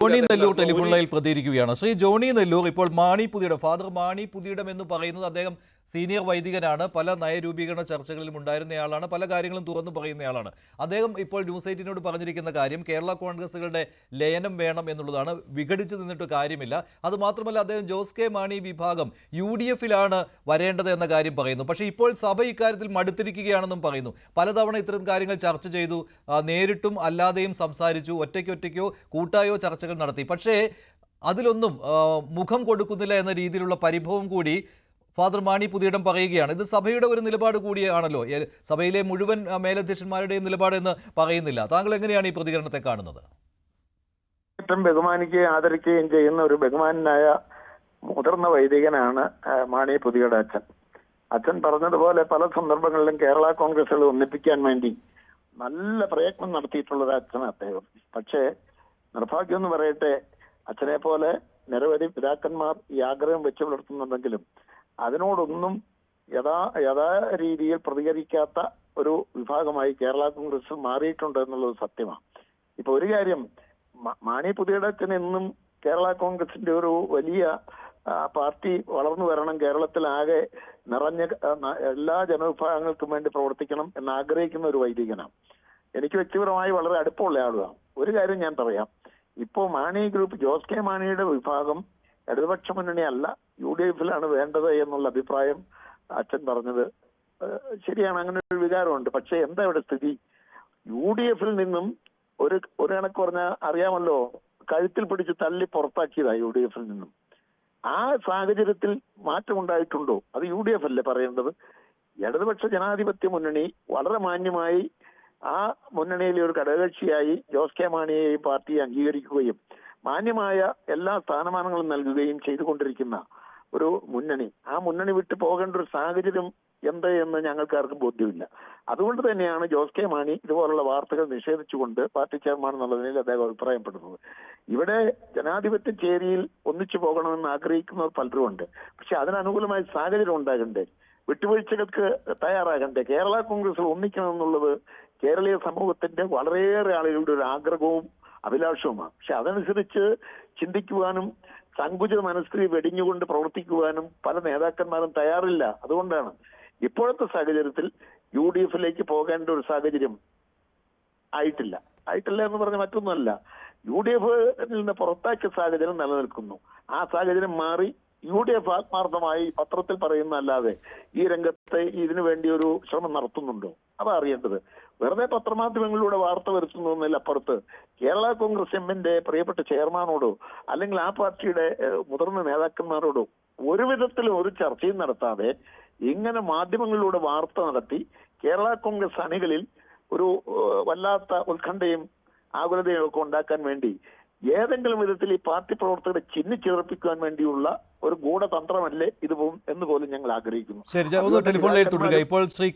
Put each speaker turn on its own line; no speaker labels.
Johnny Nellore telephone ലൈനിൽ പ്രതികരിക്കുകയാണ്. ശ്രീ ജോണി നെല്ലൂർ ഇപ്പോൾ Mani Puthiyidam father Mani Puthiyidam എന്ന് പറയുന്നത് അദ്ദേഹം സീനിയർ വൈദികനാണ്. പല നയരൂപീകരണ ചർച്ചകളിലും ഉണ്ടായിരുന്നയാളാണ്. പല കാര്യങ്ങളും തുറന്നു പറയുന്നയാളാണ്. അദ്ദേഹം ഇപ്പോൾ ന്യൂസ് എയ്റ്റിനോട് പറഞ്ഞിരിക്കുന്ന കാര്യം കേരള കോൺഗ്രസുകളുടെ ലയനം വേണം എന്നുള്ളതാണ്. വിഘടിച്ചു നിന്നിട്ട് കാര്യമില്ല. അതുമാത്രമല്ല അദ്ദേഹം ജോസ് കെ മാണി വിഭാഗം യു ഡി എഫിലാണ് വരേണ്ടത് എന്ന കാര്യം പറയുന്നു. പക്ഷേ ഇപ്പോൾ സഭ ഇക്കാര്യത്തിൽ മടുത്തിരിക്കുകയാണെന്നും പറയുന്നു. പലതവണ ഇത്തരം കാര്യങ്ങൾ ചർച്ച ചെയ്തു. നേരിട്ടും അല്ലാതെയും സംസാരിച്ചു. ഒറ്റയ്ക്കൊറ്റയ്ക്കോ കൂട്ടായോ ചർച്ചകൾ നടത്തി. പക്ഷേ അതിലൊന്നും മുഖം കൊടുക്കുന്നില്ല എന്ന രീതിയിലുള്ള പരിഭവം കൂടി ഫാദർ മാണി പുതിയിടം പറയുകയാണ്. ഇത് സഭയുടെ ഒരു നിലപാട് കൂടിയാണല്ലോ. സഭയിലെ മുഴുവൻ മേലധ്യക്ഷന്മാരുടെയും നിലപാട് എന്ന് പറയുന്നില്ല. താങ്കൾ എങ്ങനെയാണ് ഈ പ്രതികരണത്തെ കാണുന്നത്?
ഏറ്റവും ബഹുമാനിക്കുകയും ആദരിക്കുകയും ചെയ്യുന്ന ഒരു ബഹുമാനായ മുതിർന്ന വൈദികനാണ് മാണി പുതിയുടെ അച്ഛൻ. അച്ഛൻ പറഞ്ഞതുപോലെ പല സന്ദർഭങ്ങളിലും കേരള കോൺഗ്രസുകൾ ഒന്നിപ്പിക്കാൻ വേണ്ടി നല്ല പ്രയത്നം നടത്തിയിട്ടുള്ള ഒരു അച്ഛൻ അദ്ദേഹം. പക്ഷേ നിർഭാഗ്യം എന്ന് പറയട്ടെ അച്ഛനെ പോലെ നിരവധി പിതാക്കന്മാർ ഈ ആഗ്രഹം വെച്ചു പുലർത്തുന്നുണ്ടെങ്കിലും അതിനോടൊന്നും യഥാ യഥാ രീതിയിൽ പ്രതികരിക്കാത്ത ഒരു വിഭാഗമായി കേരള കോൺഗ്രസ് മാറിയിട്ടുണ്ട് എന്നുള്ളത് സത്യമാണ്. ഇപ്പൊ ഒരു കാര്യം മാണി പുതിയടച്ചൻ എന്നും കേരള കോൺഗ്രസിന്റെ ഒരു വലിയ പാർട്ടി വളർന്നു വരണം കേരളത്തിലാകെ നിറഞ്ഞ എല്ലാ ജനവിഭാഗങ്ങൾക്കും വേണ്ടി പ്രവർത്തിക്കണം എന്ന് ആഗ്രഹിക്കുന്ന ഒരു വൈദികനാണ്. എനിക്ക് വ്യക്തിപരമായി വളരെ അടുപ്പമുള്ള ആളുമാണ് ഒരു കാര്യം ഞാൻ പറയാം. ഇപ്പോ മാണി ഗ്രൂപ്പ് ജോസ് കെ മാണിയുടെ വിഭാഗം ഇടതുപക്ഷ മുന്നണി അല്ല യു ഡി എഫിലാണ് വേണ്ടത് എന്നുള്ള അഭിപ്രായം അച്ഛൻ പറഞ്ഞത്. ശരിയാണ് അങ്ങനെ ഒരു വികാരമുണ്ട് പക്ഷെ എന്താ ഇവിടെ സ്ഥിതി? യു ഡി എഫിൽ നിന്നും ഒരു ഒരു കണക്ക് പറഞ്ഞ അറിയാമല്ലോ കഴുത്തിൽ പിടിച്ച് തള്ളി പുറത്താക്കിയതാ യു ഡി എഫിൽ നിന്നും. ആ സാഹചര്യത്തിൽ മാറ്റമുണ്ടായിട്ടുണ്ടോ അത് യു ഡി എഫ് അല്ലേ പറയേണ്ടത്? ഇടതുപക്ഷ ജനാധിപത്യ മുന്നണി വളരെ മാന്യമായി ആ മുന്നണിയിലെ ഒരു ഘടകകക്ഷിയായി ജോസ് കെ മാണിയെയും പാർട്ടി അംഗീകരിക്കുകയും മാന്യമായ എല്ലാ സ്ഥാനമാനങ്ങളും നൽകുകയും ചെയ്തുകൊണ്ടിരിക്കുന്ന ഒരു മുന്നണി. ആ മുന്നണി വിട്ടു പോകേണ്ട ഒരു സാഹചര്യം എന്ത് എന്ന് ഞങ്ങൾക്ക് ആർക്കും ബോധ്യമില്ല. അതുകൊണ്ട് തന്നെയാണ് ജോസ് കെ മാണി ഇതുപോലുള്ള വാർത്തകൾ നിഷേധിച്ചുകൊണ്ട് പാർട്ടി ചെയർമാൻ എന്നുള്ള നിലയിൽ അദ്ദേഹം അഭിപ്രായപ്പെടുന്നത്. ഇവിടെ ജനാധിപത്യ ചേരിയിൽ ഒന്നിച്ചു പോകണമെന്ന് ആഗ്രഹിക്കുന്നവർ പലരുമുണ്ട് പക്ഷെ അതിനനുകൂലമായ സാഹചര്യം ഉണ്ടാകണ്ടേ? വിട്ടുവീഴ്ചകൾക്ക് തയ്യാറാകണ്ടേ? കേരള കോൺഗ്രസ് ഒന്നിക്കണമെന്നുള്ളത് കേരളീയ സമൂഹത്തിന്റെ വളരെയേറെ ആളുകളുടെ ഒരു ആഗ്രഹവും അഭിലാഷവുമാണ്. പക്ഷെ അതനുസരിച്ച് ചിന്തിക്കുവാനും സങ്കുചിത മനസ്സിൽ വെടിഞ്ഞുകൊണ്ട് പ്രവർത്തിക്കുവാനും പല നേതാക്കന്മാരും തയ്യാറില്ല. അതുകൊണ്ടാണ് ഇപ്പോഴത്തെ സാഹചര്യത്തിൽ യു ഡി എഫിലേക്ക് പോകേണ്ട ഒരു സാഹചര്യം ആയിട്ടില്ല. ആയിട്ടില്ല എന്ന് പറഞ്ഞ മറ്റൊന്നുമല്ല. യു ഡി എഫ് നിന്ന് പുറത്താക്കിയ സാഹചര്യം നിലനിൽക്കുന്നു. ആ സാഹചര്യം മാറി യു ഡി എഫ് ആത്മാർത്ഥമായി പത്രത്തിൽ പറയുന്ന അല്ലാതെ ഈ രംഗത്തെ ഇതിനു വേണ്ടി ഒരു ശ്രമം നടത്തുന്നുണ്ടോ? അതാ അറിയേണ്ടത് വെറുതെ പത്രമാധ്യമങ്ങളിലൂടെ വാർത്ത വരുത്തുന്നതിലപ്പുറത്ത് കേരള കോൺഗ്രസ് എമ്മിന്റെ പ്രിയപ്പെട്ട ചെയർമാനോടോ അല്ലെങ്കിൽ ആ പാർട്ടിയുടെ മുതിർന്ന നേതാക്കന്മാരോടോ ഒരു വിധത്തിലും ഒരു ചർച്ചയും നടത്താതെ ഇങ്ങനെ മാധ്യമങ്ങളിലൂടെ വാർത്ത നടത്തി കേരള കോൺഗ്രസ് അണികളിൽ ഒരു വല്ലാത്ത ഉത്കണ്ഠയും ആകുലതയും ഒക്കെ ഉണ്ടാക്കാൻ വേണ്ടി ഏതെങ്കിലും വിധത്തിൽ ഈ പാർട്ടി പ്രവർത്തകരെ ചിന്നിച്ചേർപ്പിക്കാൻ വേണ്ടിയുള്ള ഒരു ഗൂഢതന്ത്രമല്ലേ ഇത് എന്ന് പോലും ഞങ്ങൾ ആഗ്രഹിക്കുന്നു.
ശരി തുടരുക. ഇപ്പോൾ ശ്രീ